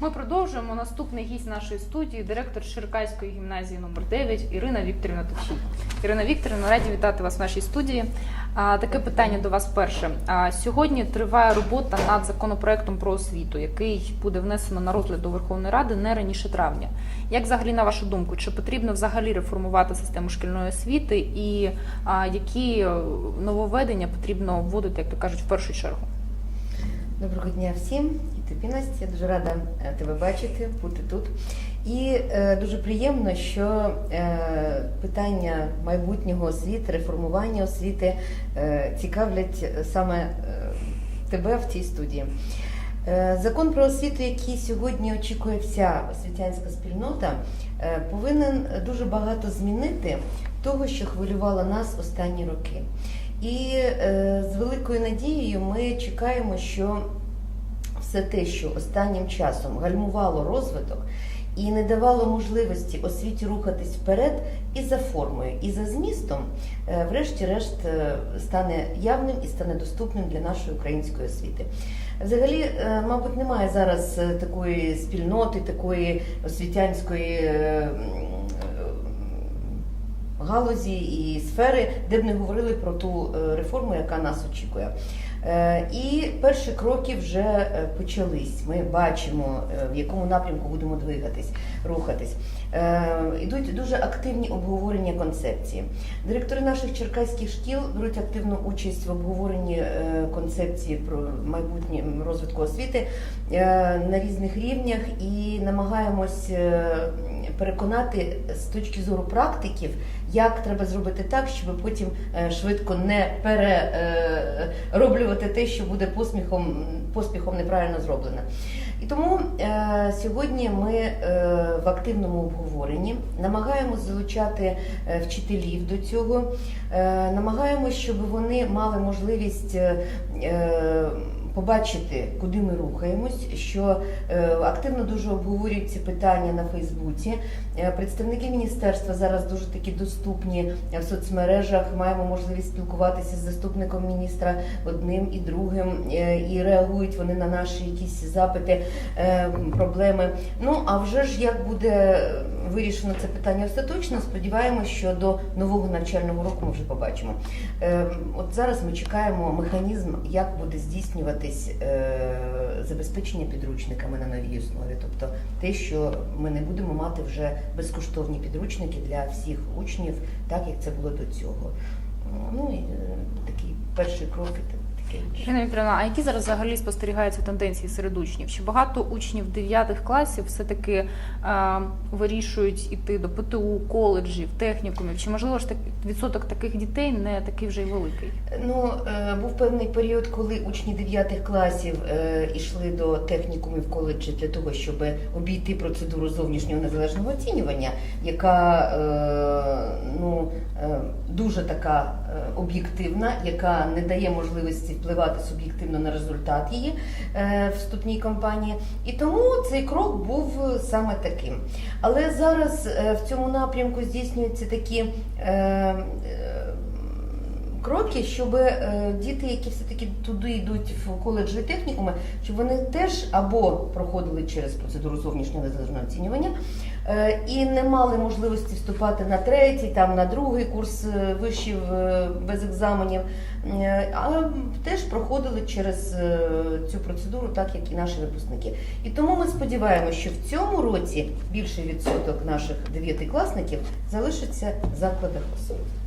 Ми продовжуємо. Наступний гість нашої студії, директор Ширкайської гімназії номер 9 Ірина Вікторівна Товчій. Ірина Вікторівна, раді вітати вас в нашій студії. Таке питання до вас перше. Сьогодні триває робота над законопроектом про освіту, який буде внесено на розгляд до Верховної Ради не раніше травня. Як взагалі, на вашу думку, чи потрібно взагалі реформувати систему шкільної освіти, і які нововведення потрібно вводити, як то кажуть, в першу чергу? Доброго дня всім тобі Настя. Я дуже рада е, тебе бачити, бути тут. І е, дуже приємно, що е, питання майбутнього освіти, реформування освіти е, цікавлять саме е, тебе в цій студії. Е, Закон про освіту, який сьогодні очікує вся освітянська спільнота, е, повинен дуже багато змінити того, що хвилювало нас останні роки. І е, з великою надією ми чекаємо, що все те, що останнім часом гальмувало розвиток і не давало можливості освіті рухатись вперед і за формою, і за змістом, е, врешті-решт е, стане явним і стане доступним для нашої української освіти. Взагалі, е, мабуть, немає зараз такої спільноти, такої освітянської. галузі і сфери, де б не говорили про ту реформу, яка нас очікує. Е, І перші кроки вже е, почались. Ми бачимо, е, в якому напрямку будемо двигатись, рухатись. Ідуть дуже активні обговорення концепції. Директори наших черкаських шкіл беруть активну участь в обговоренні концепції про майбутнє розвитку освіти на різних рівнях і намагаємось переконати з точки зору практиків, як треба зробити так, щоб потім е, швидко не перероблювати те, що буде поспіхом, поспіхом неправильно зроблено. І тому е, сьогодні ми е, в активному обговоренні намагаємося залучати е, вчителів до цього, е, намагаємося, щоб вони мали можливість. Е, е, Побачити, куди ми рухаємось, що е, активно дуже обговорюють ці питання на Фейсбуці. Е, представники міністерства зараз дуже такі доступні в соцмережах. Маємо можливість спілкуватися з заступником міністра одним і другим, е, і реагують вони на наші якісь запити, е, проблеми. Ну а вже ж як буде вирішено це питання остаточно, сподіваємося, що до нового навчального року ми вже побачимо. Е, От зараз ми чекаємо механізм, як буде здійснюватись е, забезпечення підручниками на новій основі, тобто те, що ми не будемо мати вже безкоштовні підручники для всіх учнів, так як це було до цього. Ну і е, такий перший крок Ірина Вікторівна, а які зараз взагалі спостерігаються тенденції серед учнів? Чи багато учнів 9 класів все-таки е, вирішують іти до ПТУ, коледжів, технікумів? Чи можливо ж так відсоток таких дітей не такий вже й великий? Ну, е, був певний період, коли учні 9 класів е, йшли до технікумів коледжі для того, щоб обійти процедуру зовнішнього незалежного оцінювання, яка е, ну, дуже така об'єктивна, яка не дає можливості впливати суб'єктивно на результат її вступній кампанії. І тому цей крок був саме таким. Але зараз в цьому напрямку здійснюються такі. Е, е, кроки, щоб е, діти, які все-таки туди йдуть в коледжі і технікуми, щоб вони теж або проходили через процедуру зовнішнього незалежного оцінювання і не мали можливості вступати на третій, там на другий курс е, вишів е, без екзаменів, е, а теж проходили через е, цю процедуру, так як і наші випускники. І тому ми сподіваємося, що в цьому році більший відсоток наших дев'ятикласників залишиться в закладах освіти.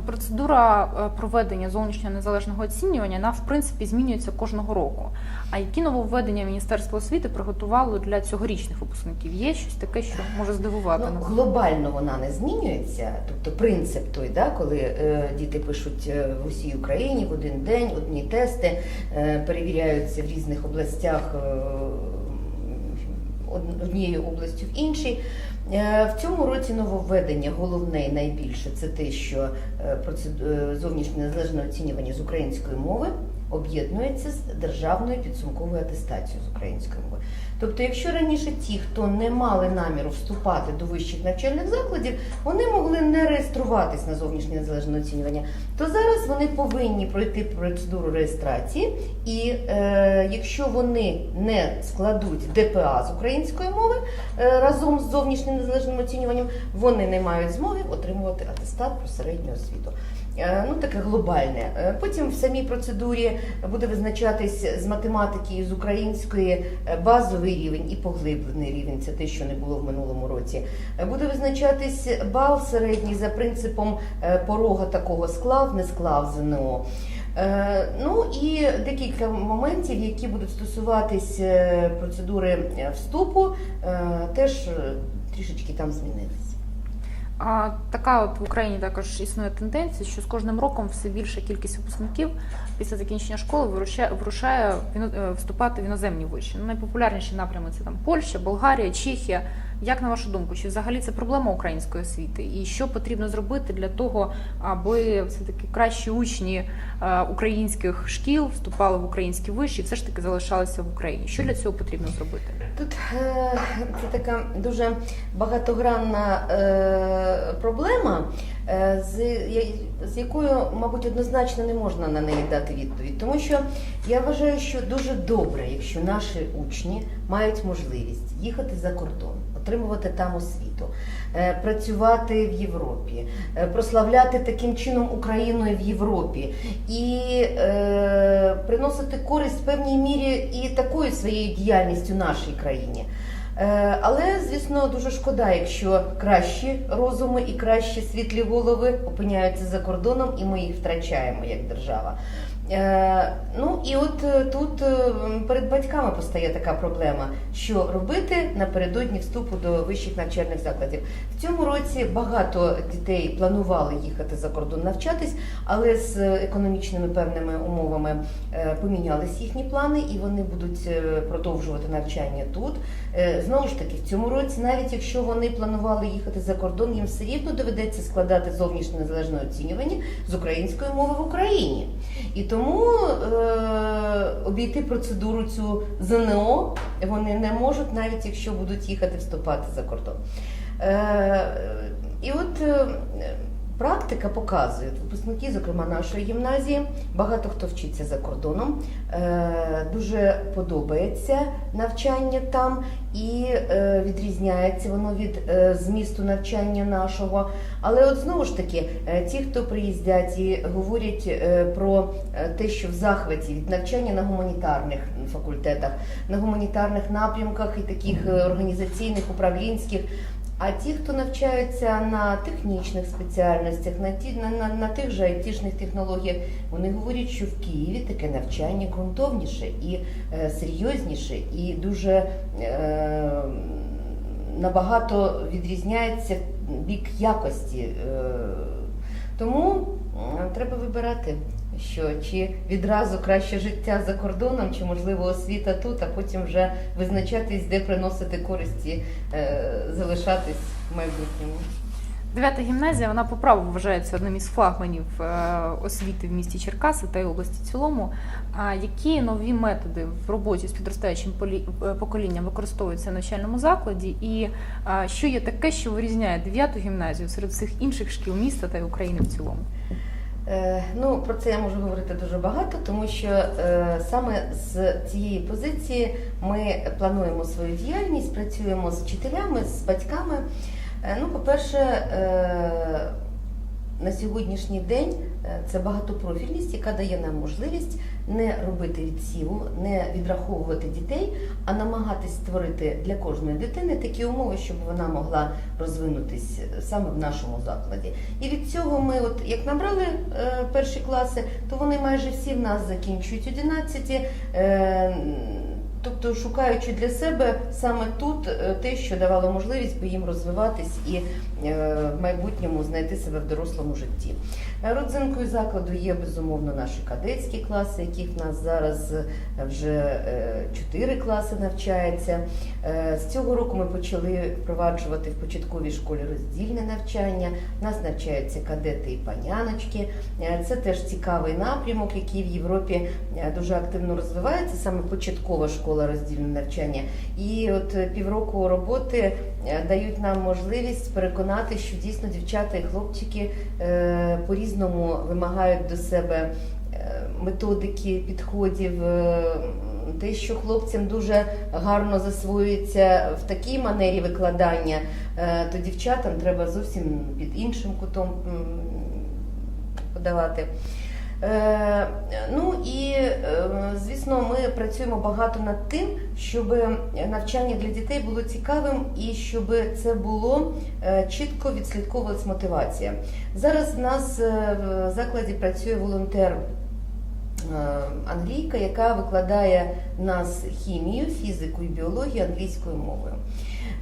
Процедура е, проведення зовнішнього незалежного оцінювання вона в принципі змінюється кожного року. А які нововведення Міністерство освіти приготувало для цьогорічних випускників? Є щось таке, що може здивувати Ну, глобально вона не змінюється, тобто принцип той, да, коли е, діти пишуть е, в усій Україні в один день одні тести, е, перевіряються в різних областях е, од- однією областю в іншій. Е, В цьому році нововведення головне і найбільше це те, що е, е, зовнішнє незалежне оцінювання з української мови об'єднується з державною підсумковою атестацією з української мови. Тобто, якщо раніше ті, хто не мали наміру вступати до вищих навчальних закладів, вони могли не реєструватись на зовнішнє незалежне оцінювання, то зараз вони повинні пройти процедуру реєстрації, і е, якщо вони не складуть ДПА з української мови е, разом з зовнішнім незалежним оцінюванням, вони не мають змоги отримувати атестат про середню освіту. Е, Ну, таке глобальне. Е, Потім в самій процедурі буде визначатись з математики і з української е, базовий рівень і поглиблений рівень. Це те, що не було в минулому році. Е, Буде визначатись бал середній за принципом е, порога такого склав, не склав ЗНО. Е, Ну і декілька моментів, які будуть стосуватись процедури вступу, теж трішечки там змінилися. А така от в Україні також існує тенденція, що з кожним роком все більша кількість випускників після закінчення школи вирушає, вирушає е, вступати в іноземні виші. Ну, найпопулярніші напрями це там Польща, Болгарія, Чехія. Як на вашу думку, чи взагалі це проблема української освіти? І що потрібно зробити для того, аби все таки кращі учні е, українських шкіл вступали в українські виші, і все ж таки залишалися в Україні? Що для цього потрібно зробити? Тут е, це така дуже багатогранна е, проблема, з, з якою, мабуть, однозначно не можна на неї дати відповідь. Тому що я вважаю, що дуже добре, якщо наші учні мають можливість їхати за кордон, отримувати там освіту, е, працювати в Європі, е, прославляти таким чином Україну в Європі і е, приносити користь в певній мірі і такою своєю діяльністю нашій країні. Е, Але, звісно, дуже шкода, якщо кращі розуми і кращі світлі голови опиняються за кордоном, і ми їх втрачаємо як держава. Е, Ну і от е, тут е, перед батьками постає така проблема, що робити напередодні вступу до вищих навчальних закладів. В цьому році багато дітей планували їхати за кордон навчатись, але з економічними певними умовами помінялись їхні плани, і вони будуть продовжувати навчання тут. Знову ж таки, в цьому році, навіть якщо вони планували їхати за кордон, їм все рівно доведеться складати зовнішнє незалежне оцінювання з української мови в Україні. І тому е, обійти процедуру цю ЗНО вони не можуть, навіть якщо будуть їхати вступати за кордон. Е, і от е, практика показує, випускники, зокрема нашої гімназії, багато хто вчиться за кордоном, е, дуже подобається навчання там і е, відрізняється воно від е, змісту навчання нашого. Але от знову ж таки, ті, хто приїздять і говорять про те, що в захваті від навчання на гуманітарних факультетах, на гуманітарних напрямках і таких організаційних, управлінських. А ті, хто навчаються на технічних спеціальностях, на ті на, на, на тих же айтішних технологіях, вони говорять, що в Києві таке навчання ґрунтовніше і е, серйозніше, і дуже е, набагато відрізняється бік якості. Е, тому треба вибирати, що чи відразу краще життя за кордоном, чи можливо освіта тут, а потім вже визначатись, де приносити користі, е, залишатись в майбутньому. Дев'ята гімназія вона по праву вважається одним із флагманів е, освіти в місті Черкаси та й області в цілому. А які нові методи в роботі з підростаючим е, поколінням використовуються в навчальному закладі? І е, що є таке, що вирізняє дев'яту гімназію серед всіх інших шкіл міста та й України в цілому? Е, Ну, про це я можу говорити дуже багато, тому що е, саме з цієї позиції ми плануємо свою діяльність, працюємо з вчителями, з батьками. Е, ну, по-перше, на сьогоднішній день е, це багатопрофільність, яка дає нам можливість не робити відсіву, не відраховувати дітей, а намагатись створити для кожної дитини такі умови, щоб вона могла розвинутись саме в нашому закладі. І від цього ми, от як набрали е, перші класи, то вони майже всі в нас закінчують 11. Тобто шукаючи для себе саме тут е, те, що давало можливість би їм розвиватись і е, в майбутньому знайти себе в дорослому житті. Родзинкою закладу є безумовно наші кадетські класи, яких в нас зараз е, вже е, класи навчається. З цього року ми почали впроваджувати в початковій школі роздільне навчання. У нас навчаються кадети і паняночки. Це теж цікавий напрямок, який в Європі дуже активно розвивається, саме початкова школа роздільне навчання. І от е, півроку роботи е, дають нам можливість переконати, що дійсно дівчата і хлопчики е, по-різному вимагають до себе методики, підходів. Те, що хлопцям дуже гарно засвоюється в такій манері викладання, то дівчатам треба зовсім під іншим кутом подавати. Е, Ну і е, звісно, ми працюємо багато над тим, щоб навчання для дітей було цікавим і щоб це було е, чітко відслідковувалась мотивація. Зараз в нас в закладі працює волонтер. Англійка, яка викладає нас хімію, фізику і біологію англійською мовою.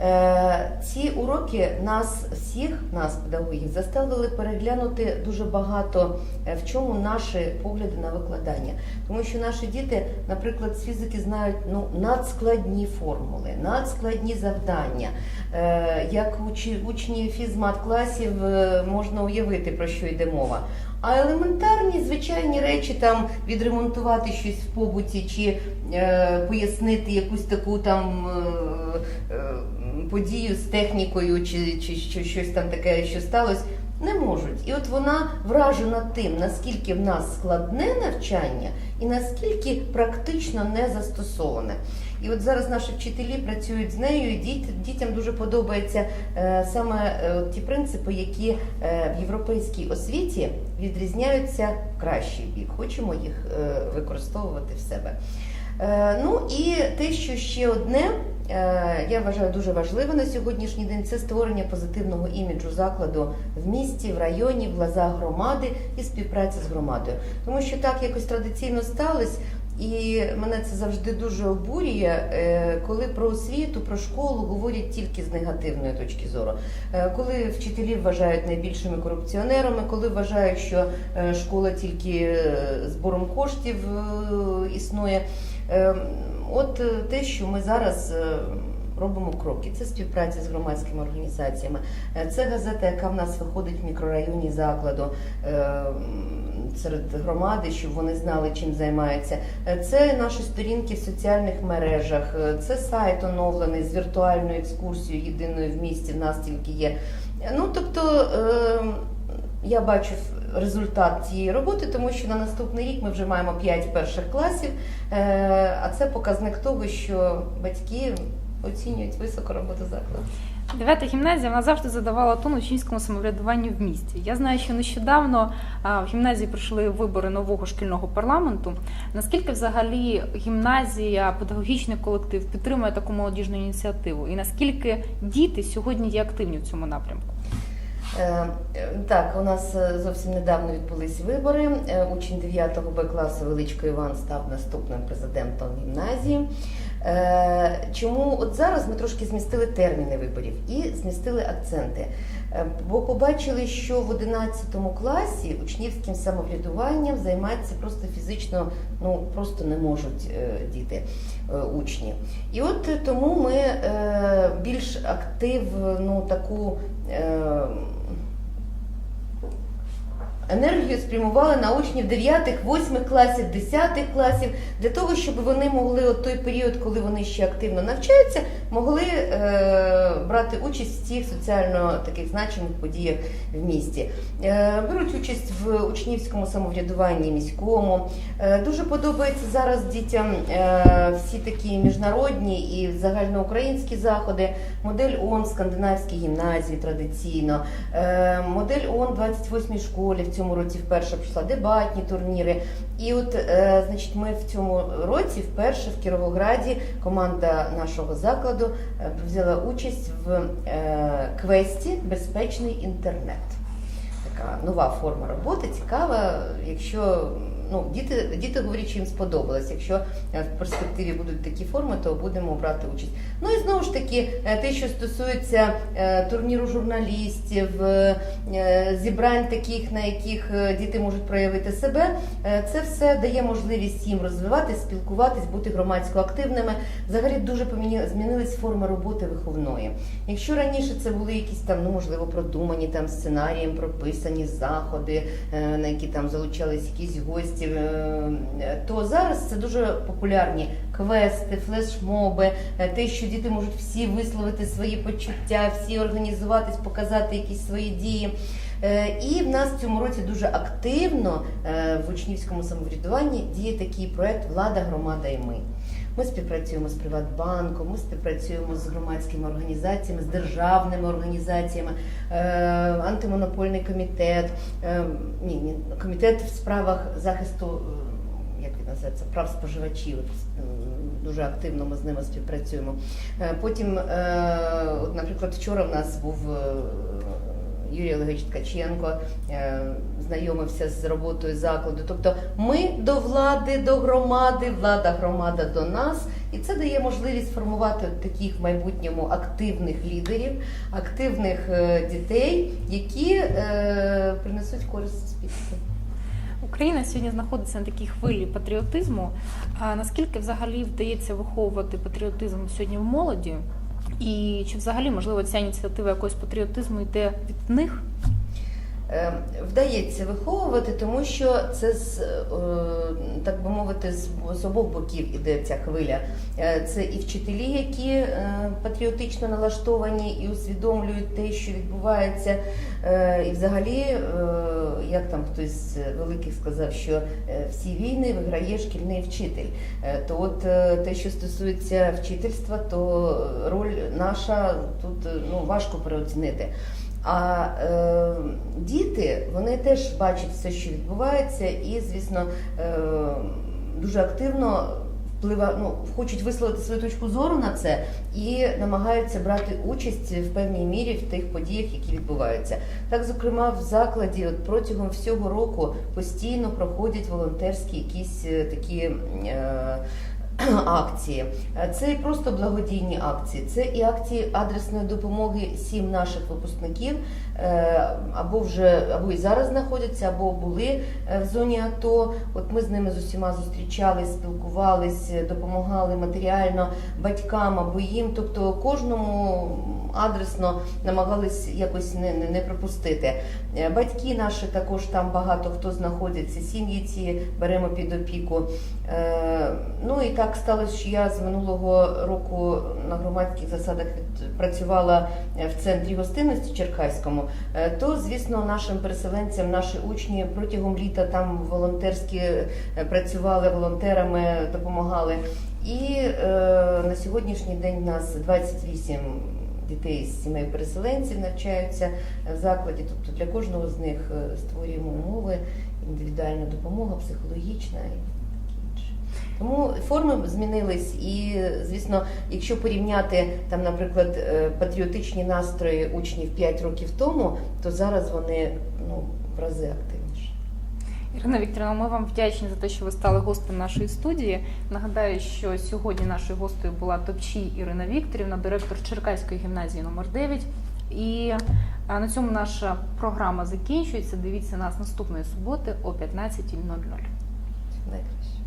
Е, Ці уроки нас всіх, нас, педагогів, заставили переглянути дуже багато е, в чому наші погляди на викладання. Тому що наші діти, наприклад, з фізики знають ну, надскладні формули, надскладні завдання. Е, Як учні фізмат-класів е, можна уявити, про що йде мова. А елементарні звичайні речі, там відремонтувати щось в побуті чи е, пояснити якусь таку там подію з технікою, чи, чи, чи щось там таке, що сталося, не можуть. І от вона вражена тим, наскільки в нас складне навчання і наскільки практично не застосоване. І от зараз наші вчителі працюють з нею, і діт- дітям дуже подобається е, саме е, ті принципи, які е, в європейській освіті відрізняються в кращий бік. Хочемо їх е, використовувати в себе. Е, Ну і те, що ще одне, я вважаю дуже важливе на сьогоднішній день, це створення позитивного іміджу закладу в місті, в районі, в глазах громади і співпраця з громадою. Тому що так якось традиційно сталося. І мене це завжди дуже обурює, е, коли про освіту, про школу говорять тільки з негативної точки зору. Е, Коли вчителі вважають найбільшими корупціонерами, коли вважають, що е, школа тільки е, збором коштів е, існує. От е, те, що ми зараз е, робимо кроки, це співпраця з громадськими організаціями, Е, це газета, яка в нас виходить в мікрорайоні закладу серед громади, щоб вони знали, чим займаються. Це наші сторінки в соціальних мережах, це сайт оновлений з віртуальною екскурсією єдиною в місті. В нас тільки є. Ну тобто. я бачу результат цієї роботи, тому що на наступний рік ми вже маємо 5 перших класів, е, а це показник того, що батьки оцінюють високо роботу закладу. Дев'ята гімназія вона завжди задавала тон учнівському самоврядуванню в місті. Я знаю, що нещодавно в гімназії пройшли вибори нового шкільного парламенту. Наскільки взагалі гімназія, педагогічний колектив підтримує таку молодіжну ініціативу? І наскільки діти сьогодні є активні в цьому напрямку? Е, Так, у нас е, зовсім недавно відбулись вибори. Е, Учень 9 Б класу Величко Іван став наступним президентом гімназії. Чому от зараз ми трошки змістили терміни виборів і змістили акценти? Бо побачили, що в 11 класі учнівським самоврядуванням займатися просто фізично, ну просто не можуть діти, учні. І от тому ми більш активну таку. Енергію спрямували на учнів 9, 8 класів, 10 класів для того, щоб вони могли от той період, коли вони ще активно навчаються, могли е, брати участь в цих соціально таких значимих подіях в місті. Е, беруть участь в учнівському самоврядуванні міському. Е, дуже подобається зараз дітям е, всі такі міжнародні і загальноукраїнські заходи. Модель ООН в скандинавській гімназії традиційно, е, модель ООН в 28 школі в цьому році вперше пройшла дебатні турніри. І от, е, значить, ми в цьому році вперше в Кіровограді команда нашого закладу е, взяла участь в е, квесті Безпечний інтернет. Така нова форма роботи, цікава. Якщо ну, діти, діти говорять, що їм сподобалось. Якщо е, в перспективі будуть такі форми, то будемо брати участь. Ну і знову ж таки, е, те, що стосується е, турніру журналістів, зібрань таких, на яких діти можуть проявити себе, це все дає можливість їм розвиватись, спілкуватись, бути громадсько активними. Взагалі дуже поміні- змінились форми роботи виховної. Якщо раніше це були якісь там, ну можливо, продумані там сценарієм прописані заходи, на які там залучались якісь гості, е, то зараз це дуже популярні квести, флешмоби, е, те, що діти можуть всі висловити свої почуття, всі організуватись, показати якісь свої дії. Е, І в нас в цьому році дуже активно в учнівському самоврядуванні діє такий проект Влада, громада і ми. Ми співпрацюємо з Приватбанком, ми співпрацюємо з громадськими організаціями, з державними організаціями, е, антимонопольний комітет, е, ні, ні, комітет в справах захисту. е, Як він називається прав споживачів? Дуже активно ми з ними співпрацюємо. Потім, наприклад, вчора в нас був Юрій Олегович Ткаченко, е, знайомився з роботою закладу. Тобто ми до влади, до громади, влада, громада до нас. І це дає можливість формувати таких в майбутньому активних лідерів, активних е, дітей, які е, принесуть користь суспільству. Україна сьогодні знаходиться на такій хвилі патріотизму. А наскільки взагалі вдається виховувати патріотизм сьогодні в молоді? І чи взагалі можливо ця ініціатива якогось патріотизму йде від них? Е, Вдається виховувати, тому що це з е, так би мовити, з, обох боків іде ця хвиля. Е, Це і вчителі, які е, патріотично налаштовані і усвідомлюють те, що відбувається. І взагалі, як там хтось з великих сказав, що всі війни виграє шкільний вчитель. То от те, що стосується вчительства, то роль наша тут ну важко переоцінити. А е, діти вони теж бачать все, що відбувається, і, звісно, е, дуже активно вплива, ну, хочуть висловити свою точку зору на це і намагаються брати участь в певній мірі в тих подіях, які відбуваються. Так, зокрема, в закладі от протягом всього року постійно проходять волонтерські якісь е, такі. Е, акції. Е, Це і просто благодійні акції, це і акції адресної допомоги сім наших випускників, е, або вже або і зараз знаходяться, або були е, в зоні АТО. От ми з ними з усіма зустрічались, спілкувались, допомагали матеріально батькам або їм. Тобто кожному адресно намагались якось не, не, не пропустити. Е, Батьки наші також там багато хто знаходиться, сім'ї ці беремо під опіку. Е, Ну і так сталося, що я з минулого року на громадських засадах працювала е, в центрі гостинності Черкаському. То, звісно, нашим переселенцям, наші учні протягом літа там волонтерські працювали волонтерами, допомагали. І е, на сьогоднішній день у нас 28 дітей з сімей переселенців навчаються в закладі. Тобто для кожного з них е, створюємо умови, індивідуальна допомога, психологічна і таке інше. Тому форми змінились, і звісно, якщо порівняти там, наприклад, е, патріотичні настрої учнів 5 років тому, то зараз вони ну в рази активніші. Ірина Вікторівна, ми вам вдячні за те, що ви стали гостем нашої студії. Нагадаю, що сьогодні нашою гостею була Топчій Ірина Вікторівна, директор Черкаської гімназії номер 9 І на цьому наша програма закінчується. Дивіться нас наступної суботи о 15.00. Найкраще.